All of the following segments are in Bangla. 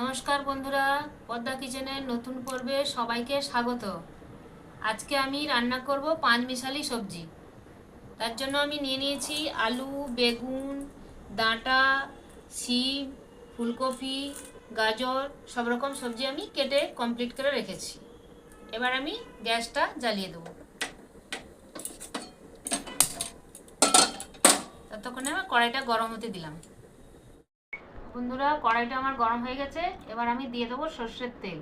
নমস্কার বন্ধুরা, পদ্মা কিচেনের নতুন পর্বে সবাইকে স্বাগত। আজকে আমি রান্না করব পাঁচ মিশালি সবজি। তার জন্য আমি নিয়ে নিয়েছি আলু, বেগুন, ডাঁটা, শিম, ফুলকপি, গাজর, সব রকম সবজি আমি কেটে কমপ্লিট করে রেখেছি। এবার আমি গ্যাসটা জ্বালিয়ে দেবো। ততক্ষণে আমার কড়াইটা গরম হতে দিলাম। বন্ধুরা, কড়াইটা আমার গরম হয়ে গেছে। এবার আমি দিয়ে দেবো সর্ষের তেল।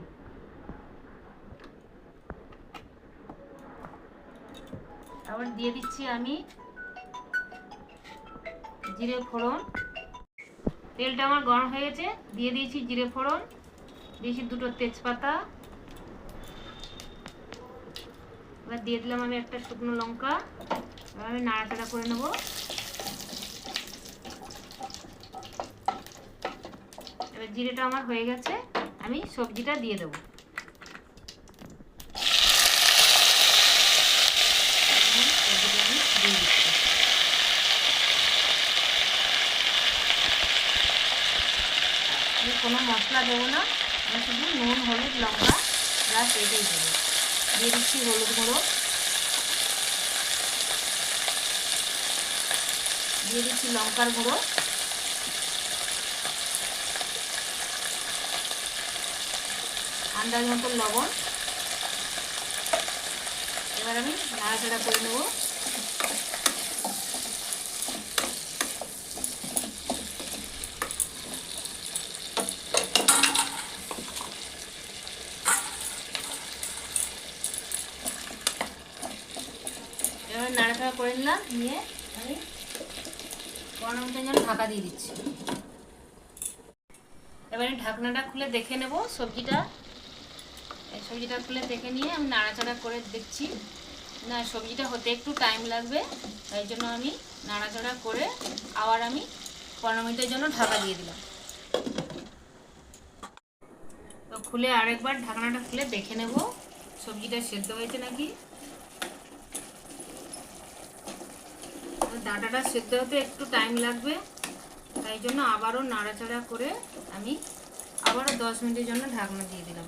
তারপর দিয়ে দিচ্ছি আমি জিরে ফোড়ন। তেলটা আমার গরম হয়ে গেছে। দিয়ে দিয়েছি জিরে ফোড়ন, দিয়েছি দুটো তেজপাতা। এবার দিয়ে দিলাম আমি একটা শুকনো লঙ্কা। এবার আমি নাড়াচাড়া করে নেব। জিরেটা আমার হয়ে গেছে, আমি সবজিটা দিয়ে দেবো। কোনো মশলা দেবো না, আমি শুধু নুন, হলুদ, লঙ্কা প্লাস এটাই দেবো। দিয়ে দিচ্ছি হলুদ গুঁড়ো। দিয়ে দিচ্ছি লঙ্কার গুঁড়ো। আন্দাজ মতো লবণ। এবার আমি নাড়াচাড়া করে নেব। এবার নাড়াচাড়া করে নিলাম, নিয়ে আমি পনেরো মিনিটের ঢাকা দিয়ে দিচ্ছি। এবারে ঢাকনাটা খুলে দেখে নেব সবজিটা সবজিটা খুলে দেখে নিয়ে আমি নাড়াচাড়া করে দেখছি। না, সবজিটা হতে একটু টাইম লাগবে, তাই জন্য আমি নাড়াচাড়া করে আবার আমি পনেরো মিনিটের জন্য ঢাকা দিয়ে দিলাম। তো খুলে আরেকবার ঢাকনাটা খুলে দেখে নেব, সবজিটা সেদ্ধ হয়েছে নাকি? ডাঁটাটা সেদ্ধ হতে একটু টাইম লাগবে, তাই জন্য আবারও নাড়াচাড়া করে আমি আবারও দশ মিনিটের জন্য ঢাকনা দিয়ে দিলাম।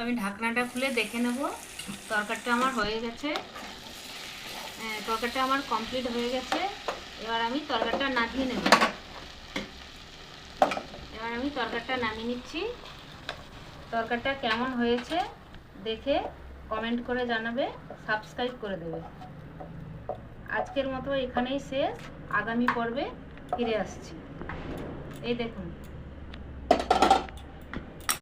আমি ঢাকনাটা খুলে দেখে নেব। তরকারিটা আমার হয়ে গেছে। তরকারিটা আমার কমপ্লিট হয়ে গেছে। এবার আমি তরকারিটা নামিয়ে নেব। এবার আমি তরকারিটা নামিয়ে নিচ্ছি। তরকারিটা কেমন হয়েছে দেখে কমেন্ট করে জানাবে সাবস্ক্রাইব করে দেবে। আজকের মতো এখানেই শেষ। আগামী পর্বে ফিরে আসছি। এই দেখুন।